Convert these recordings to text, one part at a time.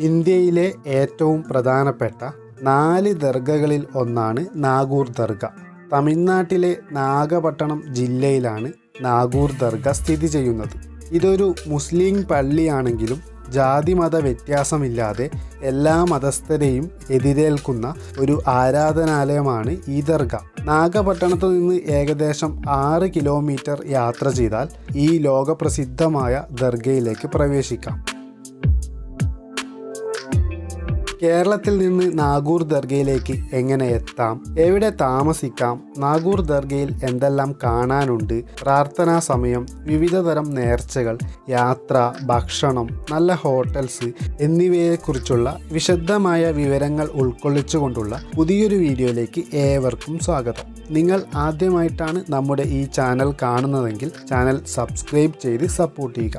ഇന്ത്യയിലെ ഏറ്റവും പ്രധാനപ്പെട്ട നാല് ദർഗകളിൽ ഒന്നാണ് നാഗൂർ ദർഗ. തമിഴ്നാട്ടിലെ നാഗപട്ടണം ജില്ലയിലാണ് നാഗൂർ ദർഗ സ്ഥിതി ചെയ്യുന്നത്. ഇതൊരു മുസ്ലിം പള്ളിയാണെങ്കിലും ജാതിമത വ്യത്യാസമില്ലാതെ എല്ലാ മതസ്ഥരെയും എതിരേൽക്കുന്ന ഒരു ആരാധനാലയമാണ് ഈ ദർഗ. നാഗപട്ടണത്തു നിന്ന് ഏകദേശം ആറ് കിലോമീറ്റർ യാത്ര ചെയ്താൽ ഈ ലോകപ്രസിദ്ധമായ ദർഗയിലേക്ക് പ്രവേശിക്കാം. കേരളത്തിൽ നിന്ന് നാഗൂർ ദർഗയിലേക്ക് എങ്ങനെ എത്താം? എവിടെ താമസിക്കാം? നാഗൂർ ദർഗയിൽ എന്തെല്ലാം കാണാനുണ്ട്? പ്രാർത്ഥനാ സമയം വിവിധ തരം നേർച്ചകൾ യാത്ര ഭക്ഷണം നല്ല ഹോട്ടൽസ് എന്നിവയെക്കുറിച്ചുള്ള വിശദമായ വിവരങ്ങൾ ഉൾക്കൊള്ളിച്ചുകൊണ്ടുള്ള പുതിയൊരു വീഡിയോയിലേക്ക് ഏവർക്കും സ്വാഗതം. നിങ്ങൾ ആദ്യമായിട്ടാണ് നമ്മുടെ ഈ ചാനൽ കാണുന്നതെങ്കിൽ ചാനൽ സബ്സ്ക്രൈബ് ചെയ്ത് സപ്പോർട്ട് ചെയ്യുക.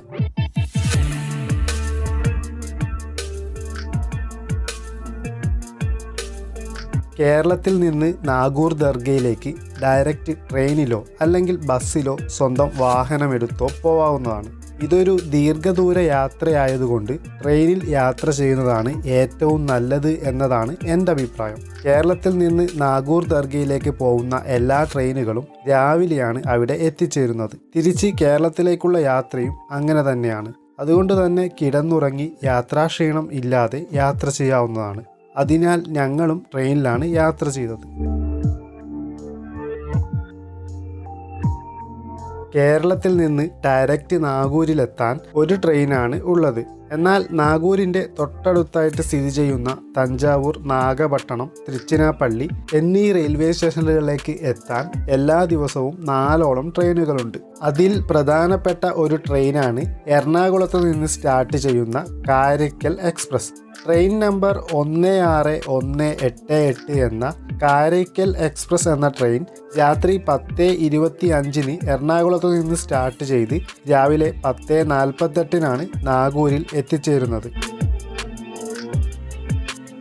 കേരളത്തിൽ നിന്ന് നാഗൂർ ദർഗയിലേക്ക് ഡയറക്റ്റ് ട്രെയിനിലോ അല്ലെങ്കിൽ ബസ്സിലോ സ്വന്തം വാഹനമെടുത്തോ പോവാവുന്നതാണ്. ഇതൊരു ദീർഘദൂര യാത്രയായതുകൊണ്ട് ട്രെയിനിൽ യാത്ര ചെയ്യുന്നതാണ് ഏറ്റവും നല്ലത് എന്നതാണ് എന്റെ അഭിപ്രായം. കേരളത്തിൽ നിന്ന് നാഗൂർ ദർഗയിലേക്ക് പോകുന്ന എല്ലാ ട്രെയിനുകളും രാവിലെയാണ് അവിടെ എത്തിച്ചേരുന്നത്. തിരിച്ച് കേരളത്തിലേക്കുള്ള യാത്രയും അങ്ങനെ തന്നെയാണ്. അതുകൊണ്ട് തന്നെ കിടന്നുറങ്ങി യാത്രാക്ഷീണം ഇല്ലാതെ യാത്ര ചെയ്യാവുന്നതാണ്. അതിനാൽ ഞങ്ങളും ട്രെയിനിലാണ് യാത്ര ചെയ്തത്. കേരളത്തിൽ നിന്ന് ഡയറക്റ്റ് നാഗൂരിലെത്താൻ ഒരു ട്രെയിനാണ് ഉള്ളത്. എന്നാൽ നാഗൂരിന്റെ തൊട്ടടുത്തായിട്ട് സ്ഥിതി ചെയ്യുന്ന തഞ്ചാവൂർ നാഗപട്ടണം തിരുച്ചിനാപ്പള്ളി എന്നീ റെയിൽവേ സ്റ്റേഷനുകളിലേക്ക് എത്താൻ എല്ലാ ദിവസവും നാലോളം ട്രെയിനുകളുണ്ട്. അതിൽ പ്രധാനപ്പെട്ട ഒരു ട്രെയിനാണ് എറണാകുളത്ത് നിന്ന് സ്റ്റാർട്ട് ചെയ്യുന്ന കാരയ്ക്കൽ എക്സ്പ്രസ്. ട്രെയിൻ നമ്പർ ഒന്ന് ആറ് ഒന്ന് എട്ട് എട്ട് എന്ന കാരയ്ക്കൽ എക്സ്പ്രസ് എന്ന ട്രെയിൻ രാത്രി പത്ത് ഇരുപത്തി അഞ്ചിന് എറണാകുളത്ത് നിന്ന് സ്റ്റാർട്ട് ചെയ്ത് രാവിലെ പത്ത് നാൽപ്പത്തെട്ടിനാണ് നാഗൂരിൽ എത്തിച്ചേരുന്നത്.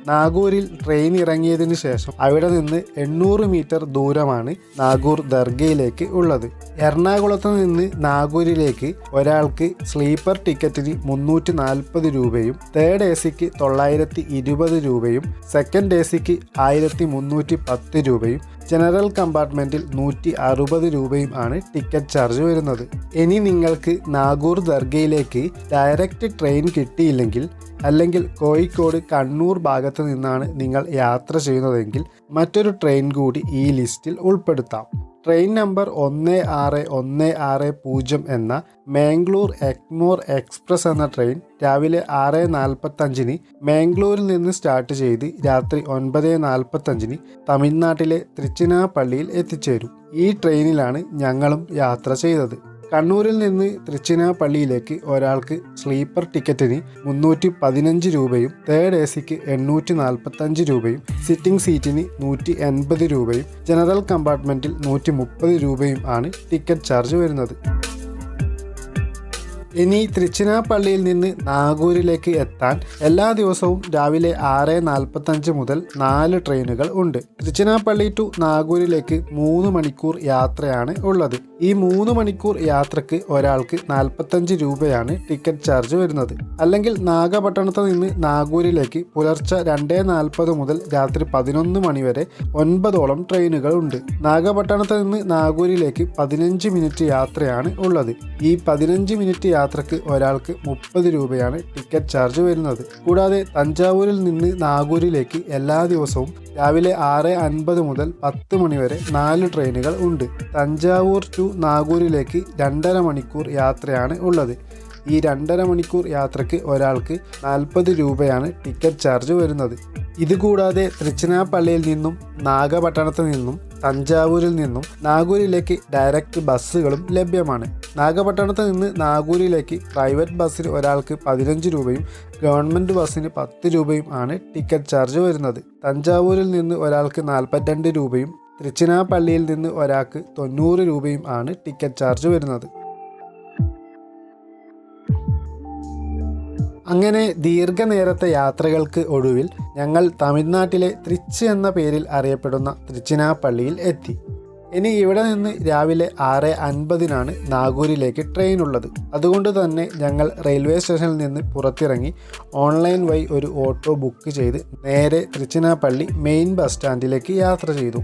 നാഗൂരിൽ ട്രെയിൻ ഇറങ്ങിയതിനു ശേഷം അവിടെ നിന്ന് എണ്ണൂറ് മീറ്റർ ദൂരമാണ് നാഗൂർ ദർഗയിലേക്ക് ഉള്ളത്. എറണാകുളത്ത് നിന്ന് നാഗൂരിലേക്ക് ഒരാൾക്ക് സ്ലീപ്പർ ടിക്കറ്റിന് മുന്നൂറ്റി നാൽപ്പത് രൂപയും തേർഡ് എ സിക്ക് തൊള്ളായിരത്തി ഇരുപത് രൂപയും സെക്കൻഡ് എ സിക്ക് ആയിരത്തി മുന്നൂറ്റി പത്ത് രൂപയും ജനറൽ കമ്പാർട്ട്മെന്റിൽ നൂറ്റി അറുപത് രൂപയും ആണ് ടിക്കറ്റ് ചാർജ് വരുന്നത്. ഇനി നിങ്ങൾക്ക് നാഗൂർ ദർഗയിലേക്ക് ഡയറക്റ്റ് ട്രെയിൻ കിട്ടിയില്ലെങ്കിൽ അല്ലെങ്കിൽ കോഴിക്കോട് കണ്ണൂർ ഭാഗത്ത് നിന്നാണ് നിങ്ങൾ യാത്ര ചെയ്യുന്നതെങ്കിൽ മറ്റൊരു ട്രെയിൻ കൂടി ഈ ലിസ്റ്റിൽ ഉൾപ്പെടുത്താം. ട്രെയിൻ നമ്പർ ഒന്ന് ആറ് ഒന്ന് ആറ് പൂജ്യം എന്ന മാംഗ്ലൂർ എഗ്മോർ എക്സ്പ്രസ് എന്ന ട്രെയിൻ രാവിലെ ആറ് നാൽപ്പത്തഞ്ചിന് മാംഗ്ലൂരിൽ നിന്ന് സ്റ്റാർട്ട് ചെയ്ത് രാത്രി ഒൻപത് നാൽപ്പത്തഞ്ചിന് തമിഴ്നാട്ടിലെ തൃച്ചിനാപ്പള്ളിയിൽ എത്തിച്ചേരും. ഈ ട്രെയിനിലാണ് ഞങ്ങളും യാത്ര ചെയ്തത്. കണ്ണൂരിൽ നിന്ന് തൃച്ചിനാപ്പള്ളിയിലേക്ക് ഒരാൾക്ക് സ്ലീപ്പർ ടിക്കറ്റിന് മുന്നൂറ്റി പതിനഞ്ച് രൂപയും തേർഡ് എ സിക്ക് എണ്ണൂറ്റി നാൽപ്പത്തഞ്ച് രൂപയും സിറ്റിംഗ് സീറ്റിന് നൂറ്റി എൺപത് രൂപയും ജനറൽ കമ്പാർട്ട്മെന്റിൽ നൂറ്റി മുപ്പത് രൂപയും ആണ് ടിക്കറ്റ് ചാർജ് വരുന്നത്. ഇനി തൃച്ചിനാപ്പള്ളിയിൽ നിന്ന് നാഗൂരിലേക്ക് എത്താൻ എല്ലാ ദിവസവും രാവിലെ ആറ് നാൽപ്പത്തഞ്ച് മുതൽ നാല് ട്രെയിനുകൾ ഉണ്ട്. തൃച്ചിനാപ്പള്ളി ടു നാഗൂരിലേക്ക് മൂന്ന് മണിക്കൂർ യാത്രയാണ് ഉള്ളത്. ഈ മൂന്ന് മണിക്കൂർ യാത്രയ്ക്ക് ഒരാൾക്ക് നാൽപ്പത്തഞ്ച് രൂപയാണ് ടിക്കറ്റ് ചാർജ് വരുന്നത്. അല്ലെങ്കിൽ നാഗപട്ടണത്ത് നിന്ന് നാഗൂരിലേക്ക് പുലർച്ചെ രണ്ടേ നാൽപ്പത് മുതൽ രാത്രി പതിനൊന്ന് മണിവരെ ഒൻപതോളം ട്രെയിനുകൾ ഉണ്ട്. നാഗപട്ടണത്ത് നിന്ന് നാഗൂരിലേക്ക് പതിനഞ്ച് മിനിറ്റ് യാത്രയാണ് ഉള്ളത്. ഈ പതിനഞ്ച് മിനിറ്റ് യാത്രയ്ക്ക് ഒരാൾക്ക് മുപ്പത് രൂപയാണ് ടിക്കറ്റ് ചാർജ് വരുന്നത്. കൂടാതെ തഞ്ചാവൂരിൽ നിന്ന് നാഗൂരിലേക്ക് എല്ലാ ദിവസവും രാവിലെ ആറ് അൻപത് മുതൽ പത്ത് മണിവരെ നാല് ട്രെയിനുകൾ ഉണ്ട്. തഞ്ചാവൂർ ടു നാഗൂരിലേക്ക് രണ്ടര മണിക്കൂർ യാത്രയാണ് ഉള്ളത്. ഈ രണ്ടര മണിക്കൂർ യാത്രയ്ക്ക് ഒരാൾക്ക് നാൽപ്പത് രൂപയാണ് ടിക്കറ്റ് ചാർജ് വരുന്നത്. ഇതുകൂടാതെ തൃച്ചിനാപ്പള്ളിയിൽ നിന്നും നാഗപട്ടണത്തു നിന്നും തഞ്ചാവൂരിൽ നിന്നും നാഗൂരിലേക്ക് ഡയറക്റ്റ് ബസ്സുകളും ലഭ്യമാണ്. നാഗപട്ടണത്ത് നിന്ന് നാഗൂരിലേക്ക് പ്രൈവറ്റ് ബസ്സിൽ ഒരാൾക്ക് പതിനഞ്ച് രൂപയും ഗവൺമെന്റ് ബസ്സിന് പത്ത് രൂപയും ആണ് ടിക്കറ്റ് ചാർജ് വരുന്നത്. തഞ്ചാവൂരിൽ നിന്ന് ഒരാൾക്ക് നാൽപ്പത്തിരണ്ട് രൂപയും തൃച്ചിനാപ്പള്ളിയിൽ നിന്ന് ഒരാൾക്ക് തൊണ്ണൂറ് രൂപയും ആണ് ടിക്കറ്റ് ചാർജ് വരുന്നത്. അങ്ങനെ ദീർഘനേരത്തെ യാത്രകൾക്ക് ഒടുവിൽ ഞങ്ങൾ തമിഴ്നാട്ടിലെ തൃച്ചി എന്ന പേരിൽ അറിയപ്പെടുന്ന തൃച്ചിനാപ്പള്ളിയിൽ എത്തി. ഇനി ഇവിടെ നിന്ന് രാവിലെ ആറ് അൻപതിനാണ് നാഗൂരിലേക്ക് ട്രെയിൻ ഉള്ളത്. അതുകൊണ്ട് തന്നെ ഞങ്ങൾ റെയിൽവേ സ്റ്റേഷനിൽ നിന്ന് പുറത്തിറങ്ങി ഓൺലൈൻ വഴി ഒരു ഓട്ടോ ബുക്ക് ചെയ്ത് നേരെ തൃച്ചിനാപ്പള്ളി മെയിൻ ബസ് സ്റ്റാൻഡിലേക്ക് യാത്ര ചെയ്തു.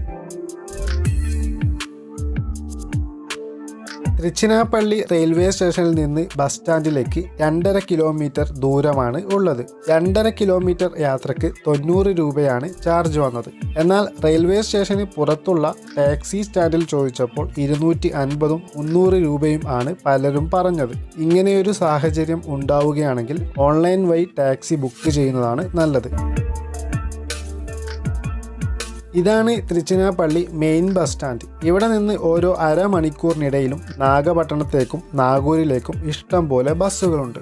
തൃച്ചിനാപ്പള്ളി റെയിൽവേ സ്റ്റേഷനിൽ നിന്ന് ബസ് സ്റ്റാൻഡിലേക്ക് രണ്ടര കിലോമീറ്റർ ദൂരമാണ് ഉള്ളത്. രണ്ടര കിലോമീറ്റർ യാത്രയ്ക്ക് തൊണ്ണൂറ് രൂപയാണ് ചാർജ് വന്നത്. എന്നാൽ റെയിൽവേ സ്റ്റേഷന് പുറത്തുള്ള ടാക്സി സ്റ്റാൻഡിൽ ചോദിച്ചപ്പോൾ ഇരുന്നൂറ്റി അൻപതും മുന്നൂറ് രൂപയും ആണ് പലരും പറഞ്ഞത്. ഇങ്ങനെയൊരു സാഹചര്യം ഉണ്ടാവുകയാണെങ്കിൽ ഓൺലൈൻ വഴി ടാക്സി ബുക്ക് ചെയ്യുന്നതാണ് നല്ലത്. ഇതാണ് തിരുച്ചിനാപ്പള്ളി മെയിൻ ബസ് സ്റ്റാൻഡ് ഇവിടെ നിന്ന് ഓരോ അരമണിക്കൂറിനിടയിലും നാഗപട്ടണത്തേക്കും നാഗൂരിലേക്കും ഇഷ്ടം പോലെ ബസ്സുകളുണ്ട്.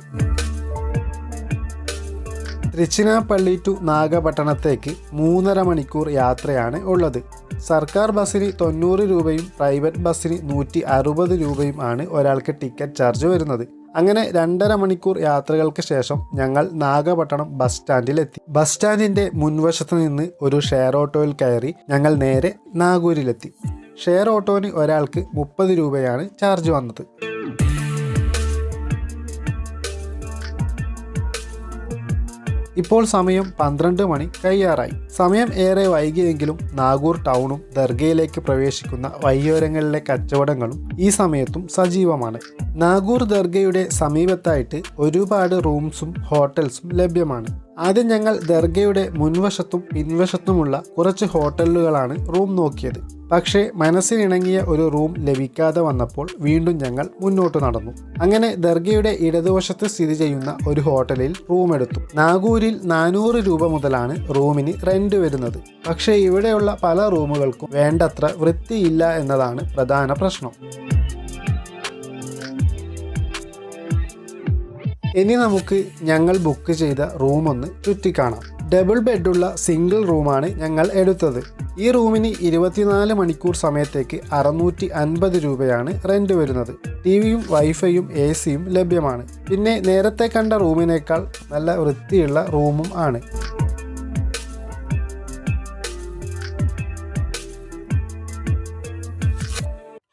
തിരുച്ചിനാപ്പള്ളി ടു നാഗപട്ടണത്തേക്ക് മൂന്നര മണിക്കൂർ യാത്രയാണ് ഉള്ളത്. സർക്കാർ ബസ്സിന് തൊണ്ണൂറ് രൂപയും പ്രൈവറ്റ് ബസ്സിന് നൂറ്റി അറുപത് രൂപയും ആണ് ഒരാൾക്ക് ടിക്കറ്റ് ചാർജ് വരുന്നത്. അങ്ങനെ രണ്ടര മണിക്കൂർ യാത്രകൾക്ക് ശേഷം ഞങ്ങൾ നാഗപട്ടണം ബസ് സ്റ്റാൻഡിലെത്തി. ബസ് സ്റ്റാൻഡിന്റെ മുൻവശത്ത് നിന്ന് ഒരു ഷെയർ ഓട്ടോയിൽ കയറി ഞങ്ങൾ നേരെ നാഗൂരിലെത്തി. ഷെയർ ഓട്ടോന് ഒരാൾക്ക് മുപ്പത് രൂപയാണ് ചാർജ് വന്നത്. ഇപ്പോൾ സമയം പന്ത്രണ്ട് മണി കഴിയാറായി സമയം ഏറെ വൈകിയെങ്കിലും നാഗൂർ ടൗണും ദർഗയിലേക്ക് പ്രവേശിക്കുന്ന വയ്യോരങ്ങളിലെ കച്ചവടങ്ങളും ഈ സമയത്തും സജീവമാണ്. നാഗൂർ ദർഗയുടെ സമീപത്തായിട്ട് ഒരുപാട് റൂംസും ഹോട്ടൽസും ലഭ്യമാണ്. ആദ്യം ഞങ്ങൾ ദർഗയുടെ മുൻവശത്തും പിൻവശത്തുമുള്ള കുറച്ച് ഹോട്ടലുകളാണ് റൂം നോക്കിയത്. പക്ഷേ മനസ്സിനിണങ്ങിയ ഒരു റൂം ലഭിക്കാതെ വന്നപ്പോൾ വീണ്ടും ഞങ്ങൾ മുന്നോട്ട് നടന്നു. അങ്ങനെ ദർഗയുടെ ഇടതുവശത്ത് സ്ഥിതി ചെയ്യുന്ന ഒരു ഹോട്ടലിൽ റൂം എടുത്തു. നാഗൂരിൽ നാനൂറ് രൂപ മുതലാണ് റൂമിന് റെന്റ് വരുന്നത്. പക്ഷേ ഇവിടെയുള്ള പല റൂമുകൾക്കും വേണ്ടത്ര വൃത്തിയില്ല എന്നതാണ് പ്രധാന പ്രശ്നം. ഇനി നമുക്ക് ഞങ്ങൾ ബുക്ക് ചെയ്ത റൂം ഒന്ന് ചുറ്റിക്കാണാം. ഡബിൾ ബെഡുള്ള സിംഗിൾ റൂമാണ് ഞങ്ങൾ എടുത്തത്. ഈ റൂമിന് ഇരുപത്തിനാല് മണിക്കൂർ സമയത്തേക്ക് അറുന്നൂറ്റി അൻപത് രൂപയാണ് റെന്റ് വരുന്നത്. ടി വിയും വൈഫൈയും എ സിയും ലഭ്യമാണ്. പിന്നെ നേരത്തെ കണ്ട റൂമിനേക്കാൾ നല്ല വൃത്തിയുള്ള റൂമും ആണ്.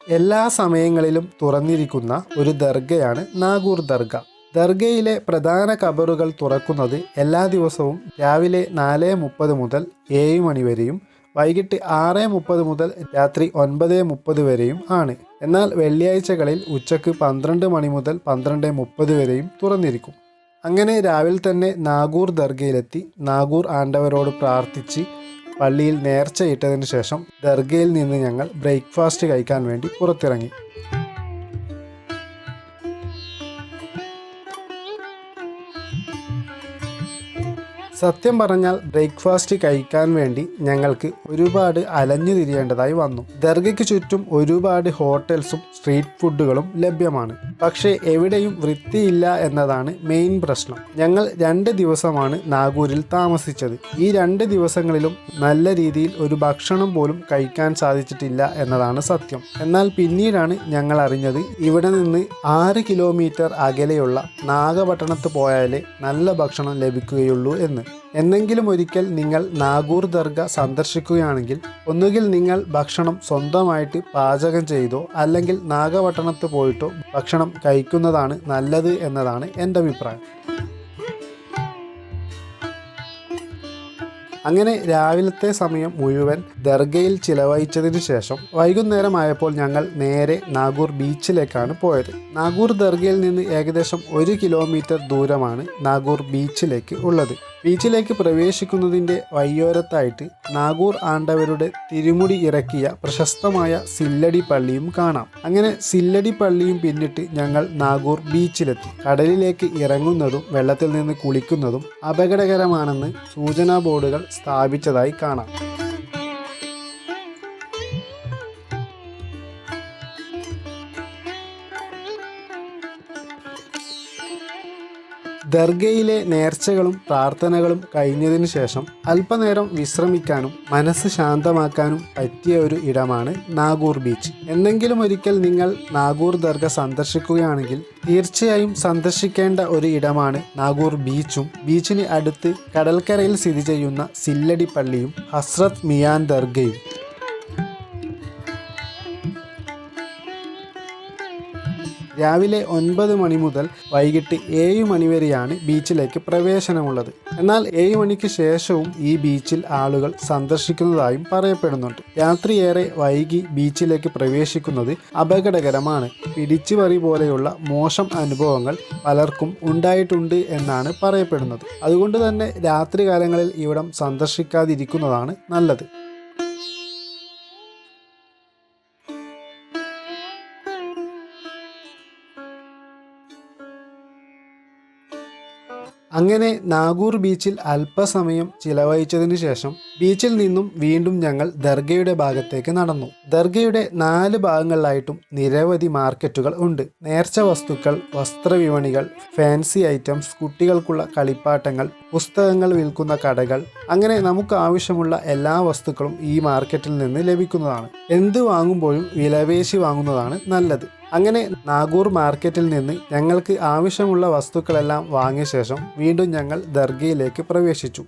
എല്ലാ സമയങ്ങളിലും തുറന്നിരിക്കുന്ന ഒരു ദർഗയാണ് നാഗൂർ ദർഗ. ദർഗയിലെ പ്രധാന കബറുകൾ തുറക്കുന്നത് എല്ലാ ദിവസവും രാവിലെ നാല് മുപ്പത് മുതൽ ഏഴ് മണി വരെയും വൈകിട്ട് ആറ് മുപ്പത് മുതൽ രാത്രി ഒൻപത് മുപ്പത് വരെയും ആണ്. എന്നാൽ വെള്ളിയാഴ്ചകളിൽ ഉച്ചയ്ക്ക് പന്ത്രണ്ട് മണി മുതൽ പന്ത്രണ്ട് മുപ്പത് വരെയും തുറന്നിരിക്കും. അങ്ങനെ രാവിലെ തന്നെ നാഗൂർ ദർഗയിലെത്തി നാഗൂർ ആണ്ടവരോട് പ്രാർത്ഥിച്ച് പള്ളിയിൽ നേർച്ചയിട്ടതിന് ശേഷം ദർഗയിൽ നിന്ന് ഞങ്ങൾ ബ്രേക്ക്ഫാസ്റ്റ് കഴിക്കാൻ വേണ്ടി പുറത്തിറങ്ങി. സത്യം പറഞ്ഞാൽ ബ്രേക്ക്ഫാസ്റ്റ് കഴിക്കാൻ വേണ്ടി ഞങ്ങൾക്ക് ഒരുപാട് അലഞ്ഞു തിരിയേണ്ടതായി വന്നു. ദർഗയ്ക്ക് ചുറ്റും ഒരുപാട് ഹോട്ടൽസും സ്ട്രീറ്റ് ഫുഡുകളും ലഭ്യമാണ്. പക്ഷേ എവിടെയും വൃത്തിയില്ല എന്നതാണ് മെയിൻ പ്രശ്നം. ഞങ്ങൾ രണ്ട് ദിവസമാണ് നാഗൂരിൽ താമസിച്ചത്. ഈ രണ്ട് ദിവസങ്ങളിലും നല്ല രീതിയിൽ ഒരു ഭക്ഷണം പോലും കഴിക്കാൻ സാധിച്ചിട്ടില്ല എന്നതാണ് സത്യം. എന്നാൽ പിന്നീടാണ് ഞങ്ങൾ അറിഞ്ഞത് ഇവിടെ നിന്ന് ആറ് കിലോമീറ്റർ അകലെയുള്ള നാഗപട്ടണത്ത് പോയാലേ നല്ല ഭക്ഷണം ലഭിക്കുകയുള്ളൂ എന്ന്. എന്നെങ്കിലും ഒരിക്കൽ നിങ്ങൾ നാഗൂർ ദർഗ സന്ദർശിക്കുകയാണെങ്കിൽ ഒന്നുകിൽ നിങ്ങൾ ഭക്ഷണം സ്വന്തമായിട്ട് പാചകം ചെയ്തോ അല്ലെങ്കിൽ നാഗപട്ടണത്ത് പോയിട്ടോ ഭക്ഷണം കഴിക്കുന്നതാണ് നല്ലത് എന്നതാണ് എന്റെ അഭിപ്രായം. അങ്ങനെ രാവിലത്തെ സമയം മുഴുവൻ ദർഗയിൽ ചിലവഴിച്ചതിന് ശേഷം വൈകുന്നേരമായപ്പോൾ ഞങ്ങൾ നേരെ നാഗൂർ ബീച്ചിലേക്കാണ് പോയത്. നാഗൂർ ദർഗയിൽ നിന്ന് ഏകദേശം ഒരു കിലോമീറ്റർ ദൂരമാണ് നാഗൂർ ബീച്ചിലേക്ക് ഉള്ളത്. ബീച്ചിലേക്ക് പ്രവേശിക്കുന്നതിന്റെ വയ്യോരത്തായിട്ട് നാഗൂർ ആണ്ടവരുടെ തിരുമുടി ഇറക്കിയ പ്രശസ്തമായ സില്ലടി പള്ളിയും കാണാം. അങ്ങനെ സില്ലടി പള്ളിയും പിന്നിട്ട് ഞങ്ങൾ നാഗൂർ ബീച്ചിലെത്തി. കടലിലേക്ക് ഇറങ്ങുന്നതും വെള്ളത്തിൽ നിന്ന് കുളിക്കുന്നതും അപകടകരമാണെന്ന് സൂചനാ ബോർഡുകൾ സ്ഥാപിച്ചതായി കാണാം. ദർഗയിലെ നേർച്ചകളും പ്രാർത്ഥനകളും കഴിഞ്ഞതിനു ശേഷം അല്പനേരം വിശ്രമിക്കാനും മനസ്സ് ശാന്തമാക്കാനും പറ്റിയ ഒരു ഇടമാണ് നാഗൂർ ബീച്ച്. എന്തെങ്കിലും ഒരിക്കൽ നിങ്ങൾ നാഗൂർ ദർഗ സന്ദർശിക്കുകയാണെങ്കിൽ തീർച്ചയായും സന്ദർശിക്കേണ്ട ഒരു ഇടമാണ് നാഗൂർ ബീച്ചും. ബീച്ചിന് അടുത്ത് കടൽക്കരയിൽ സ്ഥിതി ചെയ്യുന്ന സില്ലടി പള്ളിയും ഹസ്രത് മിയാൻ ദർഗയും. രാവിലെ ഒൻപത് മണി മുതൽ വൈകിട്ട് ഏഴ് മണി വരെയാണ് ബീച്ചിലേക്ക് പ്രവേശനമുള്ളത്. എന്നാൽ ഏഴ് മണിക്ക് ശേഷവും ഈ ബീച്ചിൽ ആളുകൾ സന്ദർശിക്കുന്നതായും പറയപ്പെടുന്നുണ്ട്. രാത്രിയേറെ വൈകി ബീച്ചിലേക്ക് പ്രവേശിക്കുന്നത് അപകടകരമാണ്. പിടിച്ചുപറി പോലെയുള്ള മോശം അനുഭവങ്ങൾ പലർക്കും ഉണ്ടായിട്ടുണ്ട് എന്നാണ് പറയപ്പെടുന്നത്. അതുകൊണ്ട് തന്നെ രാത്രികാലങ്ങളിൽ ഇവിടം സന്ദർശിക്കാതിരിക്കുന്നതാണ് നല്ലത്. അങ്ങനെ നാഗൂർ ബീച്ചിൽ അല്പസമയം ചിലവഴിച്ചതിന് ശേഷം ബീച്ചിൽ നിന്നും വീണ്ടും ഞങ്ങൾ ദർഗയുടെ ഭാഗത്തേക്ക് നടന്നു. ദർഗയുടെ നാല് ഭാഗങ്ങളിലായിട്ടും നിരവധി മാർക്കറ്റുകൾ ഉണ്ട്. നേർച്ച വസ്തുക്കൾ വസ്ത്രവിപണികൾ ഫാൻസി ഐറ്റംസ് കുട്ടികൾക്കുള്ള കളിപ്പാട്ടങ്ങൾ പുസ്തകങ്ങൾ വിൽക്കുന്ന കടകൾ. അങ്ങനെ നമുക്ക് ആവശ്യമുള്ള എല്ലാ വസ്തുക്കളും ഈ മാർക്കറ്റിൽ നിന്ന് ലഭിക്കുന്നതാണ്. എന്ത് വാങ്ങുമ്പോഴും വിലപേശി വാങ്ങുന്നതാണ് നല്ലത്. അങ്ങനെ നാഗൂർ മാർക്കറ്റിൽ നിന്ന് ഞങ്ങൾക്ക് ആവശ്യമുള്ള വസ്തുക്കളെല്ലാം വാങ്ങിയ ശേഷം വീണ്ടും ഞങ്ങൾ ദർഗയിലേക്ക് പ്രവേശിച്ചു.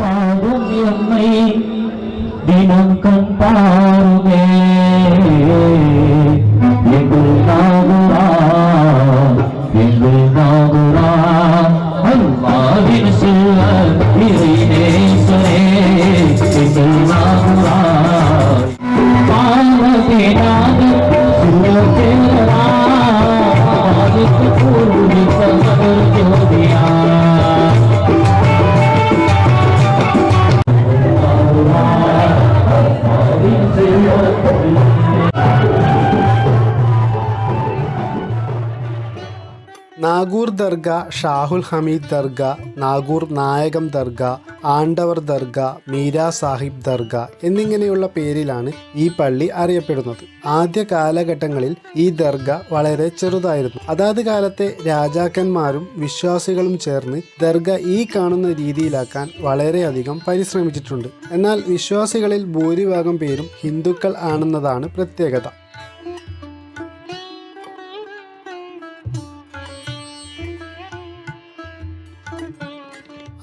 பாடும் எம்மை தினம் கண் பாருமே ഷാഹുൽ ഹമീദ് ദർഗ നാഗൂർ നായകം ദർഗ ആണ്ടവർ ദർഗ മീര സാഹിബ് ദർഗ എന്നിങ്ങനെയുള്ള പേരിലാണ് ഈ പള്ളി അറിയപ്പെടുന്നത്. ആദ്യ കാലഘട്ടങ്ങളിൽ ഈ ദർഗ വളരെ ചെറുതായിരുന്നു. അതാത് കാലത്തെ രാജാക്കന്മാരും വിശ്വാസികളും ചേർന്ന് ദർഗ ഈ കാണുന്ന രീതിയിലാക്കാൻ വളരെയധികം പരിശ്രമിച്ചിട്ടുണ്ട്. എന്നാൽ വിശ്വാസികളിൽ ഭൂരിഭാഗം പേരും ഹിന്ദുക്കൾ ആണെന്നതാണ് പ്രത്യേകത.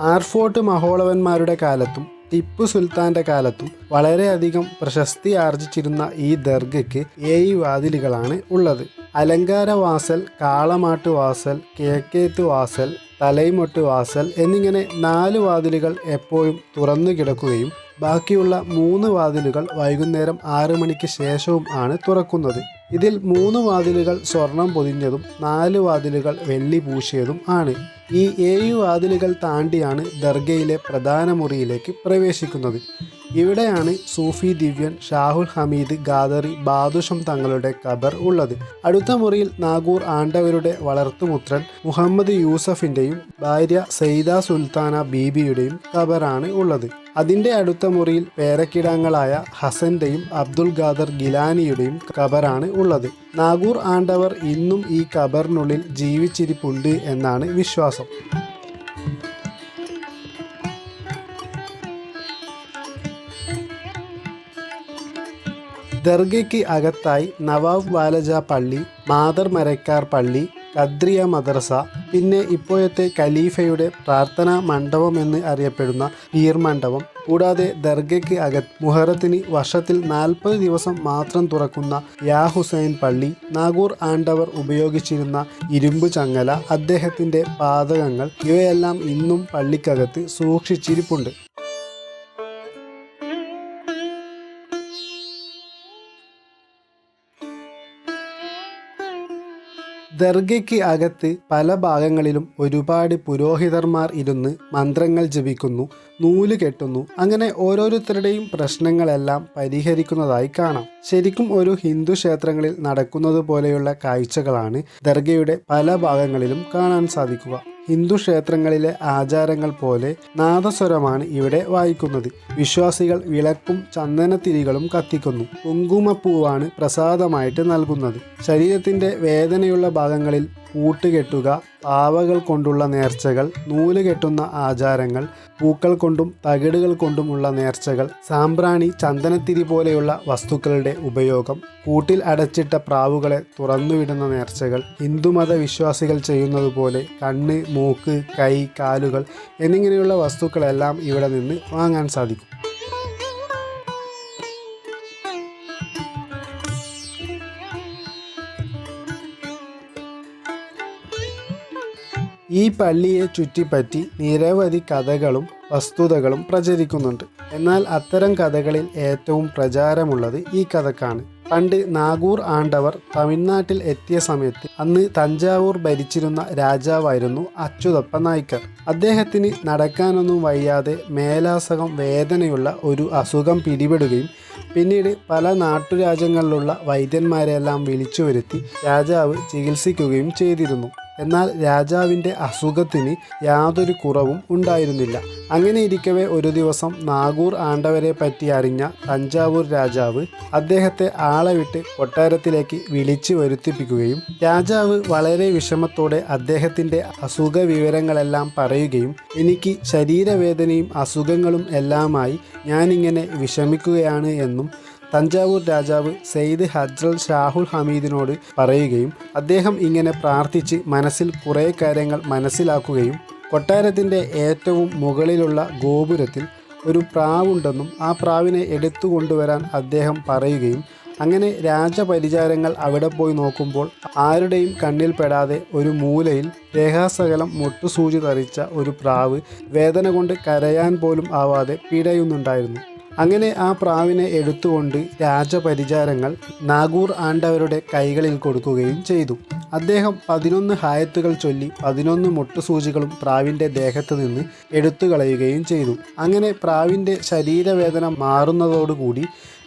ആർഫോർട്ട് മഹോളവന്മാരുടെ കാലത്തും ടിപ്പു സുൽത്താന്റെ കാലത്തും വളരെയധികം പ്രശസ്തി ആർജിച്ചിരുന്ന ഈ ദർഗയ്ക്ക് ഏഴ് വാതിലുകളാണ് ഉള്ളത്. അലങ്കാര വാസൽ കാളമാട്ട് വാസൽ കേക്കേത്ത് വാസൽ തലൈമൊട്ട് വാസൽ എന്നിങ്ങനെ നാല് വാതിലുകൾ എപ്പോഴും തുറന്നു കിടക്കുകയും ബാക്കിയുള്ള മൂന്ന് വാതിലുകൾ വൈകുന്നേരം ആറ് മണിക്ക് ശേഷവും ആണ് തുറക്കുന്നത്. ഇതിൽ മൂന്ന് വാതിലുകൾ സ്വർണം പൊതിഞ്ഞതും നാല് വാതിലുകൾ വെള്ളി പൂശിയതും ആണ്. ഈ ഏഴ് വാതിലുകൾ താണ്ടിയാണ് ദർഗയിലെ പ്രധാന മുറിയിലേക്ക് പ്രവേശിക്കുന്നത്. ഇവിടെയാണ് സൂഫി ദിവ്യൻ ഷാഹുൽ ഹമീദ് ഗാദറി ബാദുഷം തങ്ങളുടെ ഖബർ ഉള്ളത്. അടുത്ത മുറിയിൽ നാഗൂർ ആണ്ടവരുടെ വളർത്തുപുത്രൻ മുഹമ്മദ് യൂസഫിന്റെയും ഭാര്യ സെയ്ദ സുൽത്താന ബീബിയുടെയും ഖബറാണ് ഉള്ളത്. അതിന്റെ അടുത്ത മുറിയിൽ പേരക്കിടാങ്ങളായ ഹസന്റെയും അബ്ദുൽ ഖാദർ ഗിലാനിയുടെയും ഖബറാണ് ഉള്ളത്. നാഗൂർ ആണ്ടവർ ഇന്നും ഈ ഖബറിനുള്ളിൽ ജീവിച്ചിരിപ്പുണ്ട് എന്നാണ് വിശ്വാസം. ദർഗയ്ക്ക് അകത്തായി നവാബ് വാലജ പള്ളി മാതർ മരക്കാർ പള്ളി കദ്രിയ മദ്രസ പിന്നെ ഇപ്പോഴത്തെ ഖലീഫയുടെ പ്രാർത്ഥനാ മണ്ഡപം എന്ന് അറിയപ്പെടുന്ന പീർ മണ്ഡപം. കൂടാതെ ദർഗയ്ക്ക് അകത്ത് മുഹറത്തിന് വർഷത്തിൽ നാൽപ്പത് ദിവസം മാത്രം തുറക്കുന്ന യാ ഹുസൈൻ പള്ളി നാഗൂർ ആണ്ടവർ ഉപയോഗിച്ചിരുന്ന ഇരുമ്പ് ചങ്ങല അദ്ദേഹത്തിന്റെ പാതകങ്ങൾ ഇവയെല്ലാം ഇന്നും പള്ളിക്കകത്ത് സൂക്ഷിച്ചിരിപ്പുണ്ട്. ദർഗയ്ക്ക് അകത്ത് പല ഭാഗങ്ങളിലും ഒരുപാട് പുരോഹിതന്മാർ ഇരുന്ന് മന്ത്രങ്ങൾ ജപിക്കുന്നു നൂൽ കെട്ടുന്നു. അങ്ങനെ ഓരോരുത്തരുടെയും പ്രശ്നങ്ങളെല്ലാം പരിഹരിക്കുന്നതായി കാണാം. ശരിക്കും ഒരു ഹിന്ദു ക്ഷേത്രങ്ങളിൽ നടക്കുന്നത് പോലെയുള്ള കാഴ്ചകളാണ് ദർഗയുടെ പല ഭാഗങ്ങളിലും കാണാൻ സാധിക്കുക. ഹിന്ദു ക്ഷേത്രങ്ങളിലെ ആചാരങ്ങൾ പോലെ നാദസ്വരമാണ് ഇവിടെ വായിക്കുന്നത്. വിശ്വാസികൾ വിളക്കും ചന്ദനത്തിരികളും കത്തിക്കുന്നു. കുങ്കുമപ്പൂവാണ് പ്രസാദമായിട്ട് നൽകുന്നത്. ശരീരത്തിന്റെ വേദനയുള്ള ഭാഗങ്ങളിൽ പൂട്ടുകെട്ടുക പാവകൾ കൊണ്ടുള്ള നേർച്ചകൾ നൂൽ കെട്ടുന്ന ആചാരങ്ങൾ പൂക്കൾ കൊണ്ടും തകിടുകൾ കൊണ്ടുമുള്ള നേർച്ചകൾ സാമ്പ്രാണി ചന്ദനത്തിരി പോലെയുള്ള വസ്തുക്കളുടെ ഉപയോഗം കൂട്ടിൽ അടച്ചിട്ട പ്രാവുകളെ തുറന്നുവിടുന്ന നേർച്ചകൾ ഹിന്ദുമത വിശ്വാസികൾ ചെയ്യുന്നതുപോലെ കണ്ണ് മൂക്ക് കൈ കാലുകൾ എന്നിങ്ങനെയുള്ള വസ്തുക്കളെല്ലാം ഇവിടെ നിന്ന് വാങ്ങാൻ സാധിക്കും. ഈ പള്ളിയെ ചുറ്റിപ്പറ്റി നിരവധി കഥകളും വസ്തുതകളും പ്രചരിക്കുന്നുണ്ട്. എന്നാൽ അത്തരം കഥകളിൽ ഏറ്റവും പ്രചാരമുള്ളത് ഈ കഥക്കാണ്. പണ്ട് നാഗൂർ ആണ്ടവർ തമിഴ്നാട്ടിൽ എത്തിയ സമയത്ത് അന്ന് തഞ്ചാവൂർ ഭരിച്ചിരുന്ന രാജാവായിരുന്നു അച്യുതപ്പ നായ്ക്കർ. അദ്ദേഹത്തിന് നടക്കാനൊന്നും വയ്യാതെ മേലാസകം വേദനയുള്ള ഒരു അസുഖം പിടിപെടുകയും പിന്നീട് പല നാട്ടുരാജ്യങ്ങളിലുള്ള വൈദ്യന്മാരെല്ലാം വിളിച്ചു വരുത്തി രാജാവ് ചികിത്സിക്കുകയും ചെയ്തിരുന്നു. എന്നാൽ രാജാവിന്റെ അസുഖത്തിന് യാതൊരു കുറവും ഉണ്ടായിരുന്നില്ല. അങ്ങനെ ഇരിക്കവേ ഒരു ദിവസം നാഗൂർ ആണ്ടവരെ പറ്റി അറിഞ്ഞ തഞ്ചാവൂർ രാജാവ് അദ്ദേഹത്തെ ആളെ വിട്ട് കൊട്ടാരത്തിലേക്ക് വിളിച്ചു വരുത്തിപ്പിക്കുകയും രാജാവ് വളരെ വിഷമത്തോടെ അദ്ദേഹത്തിന്റെ അസുഖ വിവരങ്ങളെല്ലാം പറയുകയും എനിക്ക് ശരീരവേദനയും അസുഖങ്ങളും എല്ലാമായി ഞാനിങ്ങനെ വിഷമിക്കുകയാണ് എന്നും തഞ്ചാവൂർ രാജാവ് സെയ്ദ് ഹജ്രൽ ഷാഹുൽ ഹമീദിനോട് പറയുകയും അദ്ദേഹം ഇങ്ങനെ പ്രാർത്ഥിച്ച് മനസ്സിൽ കുറേ കാര്യങ്ങൾ മനസ്സിലാക്കുകയും കൊട്ടാരത്തിന്റെ ഏറ്റവും മുകളിലുള്ള ഗോപുരത്തിൽ ഒരു പ്രാവുണ്ടെന്നും ആ പ്രാവിനെ എടുത്തു കൊണ്ടുവരാൻ അദ്ദേഹം പറയുകയും അങ്ങനെ രാജപരിചാരങ്ങൾ അവിടെ പോയി നോക്കുമ്പോൾ ആരുടെയും കണ്ണിൽപ്പെടാതെ ഒരു മൂലയിൽ രേഖാസകലം മുട്ടുസൂചി തറിച്ച ഒരു പ്രാവ് വേദന കൊണ്ട് കരയാൻ പോലും ആവാതെ പിടയുന്നുണ്ടായിരുന്നു. അങ്ങനെ ആ പ്രാവിനെ എടുത്തുകൊണ്ട് രാജപരിചാരങ്ങൾ നാഗൂർ ആണ്ടവരുടെ കൈകളിൽ കൊടുക്കുകയും ചെയ്തു. അദ്ദേഹം പതിനൊന്ന് ഹായത്തുകൾ ചൊല്ലി പതിനൊന്ന് മുട്ടുസൂചികളും പ്രാവിന്റെ ദേഹത്ത് നിന്ന് എടുത്തു കളയുകയും ചെയ്തു. അങ്ങനെ പ്രാവിന്റെ ശരീരവേദന മാറുന്നതോടുകൂടി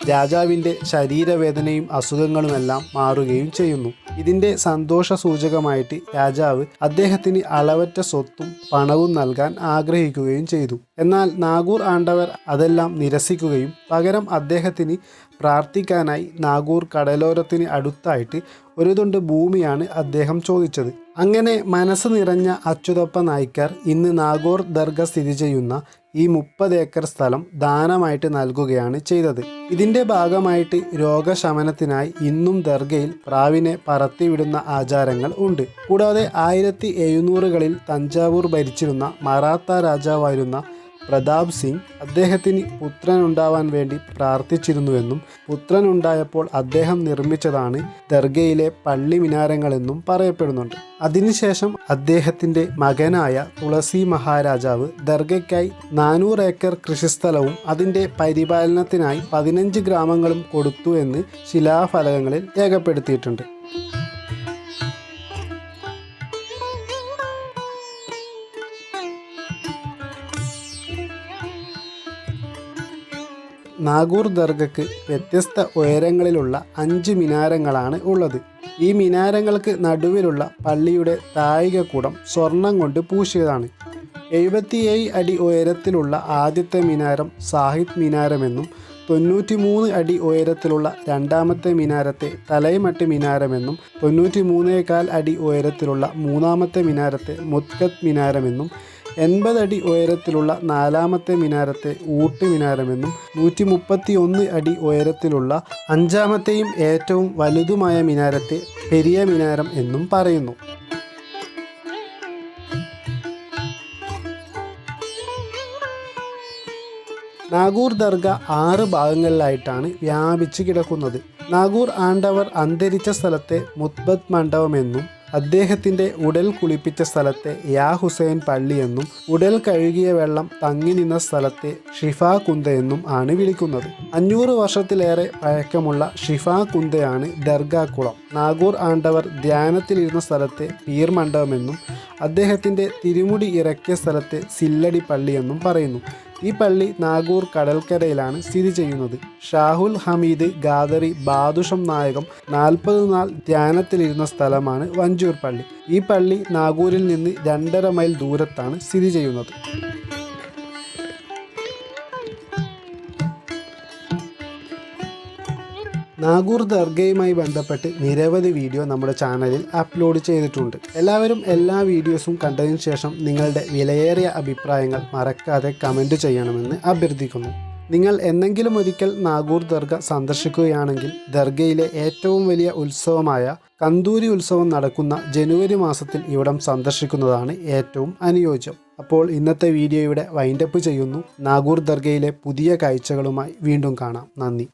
രാജാവിന്റെ ശരീരവേദനയും അസുഖങ്ങളുമെല്ലാം മാറുകയും ചെയ്യുന്നു. ഇതിന്റെ സന്തോഷ സൂചകമായിട്ട് രാജാവ് അദ്ദേഹത്തിന് അളവറ്റ സ്വത്തും പണവും നൽകാൻ ആഗ്രഹിക്കുകയും ചെയ്തു. എന്നാൽ നാഗൂർ ആണ്ടവർ അതെല്ലാം നിരസിക്കുകയും പകരം അദ്ദേഹത്തിന് പ്രാർത്ഥിക്കാനായി നാഗൂർ കടലോരത്തിന് അടുത്തായിട്ട് ഒരു തുണ്ട് ഭൂമിയാണ് അദ്ദേഹം ചോദിച്ചത്. അങ്ങനെ മനസ്സ് നിറഞ്ഞ അച്യുതപ്പ നായ്ക്കർ ഇന്ന് നാഗോർ ദർഗ സ്ഥിതി ചെയ്യുന്ന ഈ മുപ്പത് ഏക്കർ സ്ഥലം ദാനമായിട്ട് നൽകുകയാണ് ചെയ്തത്. ഇതിന്റെ ഭാഗമായിട്ട് രോഗശമനത്തിനായി ഇന്നും ദർഗയിൽ പ്രാവിനെ പറത്തിവിടുന്ന ആചാരങ്ങൾ ഉണ്ട്. കൂടാതെ ആയിരത്തി എഴുന്നൂറുകളിൽ തഞ്ചാവൂർ ഭരിച്ചിരുന്ന മറാത്ത രാജാവായിരുന്ന പ്രതാപ് സിംഗ് അദ്ദേഹത്തിന് പുത്രൻ ഉണ്ടാവാൻ വേണ്ടി പ്രാർത്ഥിച്ചിരുന്നുവെന്നും പുത്രൻ ഉണ്ടായപ്പോൾ അദ്ദേഹം നിർമ്മിച്ചതാണ് ദർഗയിലെ പള്ളി മിനാരങ്ങളെന്നും പറയപ്പെടുന്നുണ്ട്. അതിനുശേഷം അദ്ദേഹത്തിന്റെ മകനായ തുളസി മഹാരാജാവ് ദർഗയ്ക്കായി നാനൂറ് ഏക്കർ കൃഷിസ്ഥലവും അതിന്റെ പരിപാലനത്തിനായി പതിനഞ്ച് ഗ്രാമങ്ങളും കൊടുത്തു എന്ന് ശിലാഫലകങ്ങളിൽ രേഖപ്പെടുത്തിയിട്ടുണ്ട്. നാഗൂർ ദർഗയ്ക്ക് വ്യത്യസ്ത ഉയരങ്ങളിലുള്ള അഞ്ച് മിനാരങ്ങളാണ് ഉള്ളത്. ഈ മിനാരങ്ങൾക്ക് നടുവിലുള്ള പള്ളിയുടെ താഴികക്കുടം സ്വർണം കൊണ്ട് പൂശിയതാണ്. എഴുപത്തിയേഴ് അടി ഉയരത്തിലുള്ള ആദ്യത്തെ മിനാരം സാഹിദ് മിനാരമെന്നും തൊണ്ണൂറ്റിമൂന്ന് അടി ഉയരത്തിലുള്ള രണ്ടാമത്തെ മിനാരത്തെ തലൈമട്ട് മിനാരമെന്നും തൊണ്ണൂറ്റി മൂന്നേകാൽ അടി ഉയരത്തിലുള്ള മൂന്നാമത്തെ മിനാരത്തെ മുത്കത്ത് മിനാരമെന്നും എൺപത് അടി ഉയരത്തിലുള്ള നാലാമത്തെ മിനാരത്തെ ഊട്ടി മിനാരമെന്നും നൂറ്റി മുപ്പത്തി ഒന്ന് അടി ഉയരത്തിലുള്ള അഞ്ചാമത്തെയും ഏറ്റവും വലുതുമായ മിനാരത്തെ പെരിയ മിനാരം എന്നും പറയുന്നു. നാഗൂർ ദർഗ ആറ് ഭാഗങ്ങളിലായിട്ടാണ് വ്യാപിച്ചു കിടക്കുന്നത്. നാഗൂർ ആണ്ടവർ അന്തരിച്ച സ്ഥലത്തെ മുത്ബത് മണ്ഡപമെന്നും അദ്ദേഹത്തിന്റെ ഉടൽ കുളിപ്പിച്ച സ്ഥലത്തെ യാ ഹുസൈൻ പള്ളിയെന്നും ഉടൽ കഴുകിയ വെള്ളം തങ്ങി നിന്ന സ്ഥലത്തെ ഷിഫാ കുന്ത എന്നും ആണ് വിളിക്കുന്നത്. അഞ്ഞൂറ് വർഷത്തിലേറെ പഴക്കമുള്ള ഷിഫാ കുന്തയാണ് ദർഗാക്കുളം നാഗൂർ ആണ്ടവർ ധ്യാനത്തിലിരുന്ന സ്ഥലത്തെ പീർ മണ്ഡപമെന്നും അദ്ദേഹത്തിന്റെ തിരുമുടി ഇറക്കിയ സ്ഥലത്തെ സില്ലടി പള്ളിയെന്നും പറയുന്നു. ഈ പള്ളി നാഗൂർ കടൽക്കരയിലാണ് സ്ഥിതി ചെയ്യുന്നത്. ഷാഹുൽ ഹമീദ് ഗാദറി ബാദുഷം നായകം നാൽപ്പത് നാൾ ധ്യാനത്തിലിരുന്ന സ്ഥലമാണ് വഞ്ചൂർ പള്ളി. ഈ പള്ളി നാഗൂരിൽ നിന്ന് രണ്ടര മൈൽ ദൂരത്താണ് സ്ഥിതി ചെയ്യുന്നത്. നാഗൂർ ദർഗയുമായി ബന്ധപ്പെട്ട് നിരവധി വീഡിയോ നമ്മുടെ ചാനലിൽ അപ്ലോഡ് ചെയ്തിട്ടുണ്ട്. എല്ലാവരും എല്ലാ വീഡിയോസും കണ്ടതിന് ശേഷം നിങ്ങളുടെ വിലയേറിയ അഭിപ്രായങ്ങൾ മറക്കാതെ കമന്റ് ചെയ്യണമെന്ന് അഭ്യർത്ഥിക്കുന്നു. നിങ്ങൾ എന്നെങ്കിലും ഒരിക്കൽ നാഗൂർ ദർഗ സന്ദർശിക്കുകയാണെങ്കിൽ ദർഗയിലെ ഏറ്റവും വലിയ ഉത്സവമായ കന്തൂരി ഉത്സവം നടക്കുന്ന ജനുവരി മാസത്തിൽ ഇവിടം സന്ദർശിക്കുന്നതാണ് ഏറ്റവും അനുയോജ്യം. അപ്പോൾ ഇന്നത്തെ വീഡിയോ ഇവിടെ വൈൻഡപ്പ് ചെയ്യുന്നു. നാഗൂർ ദർഗയിലെ പുതിയ കാഴ്ചകളുമായി വീണ്ടും കാണാം. നന്ദി.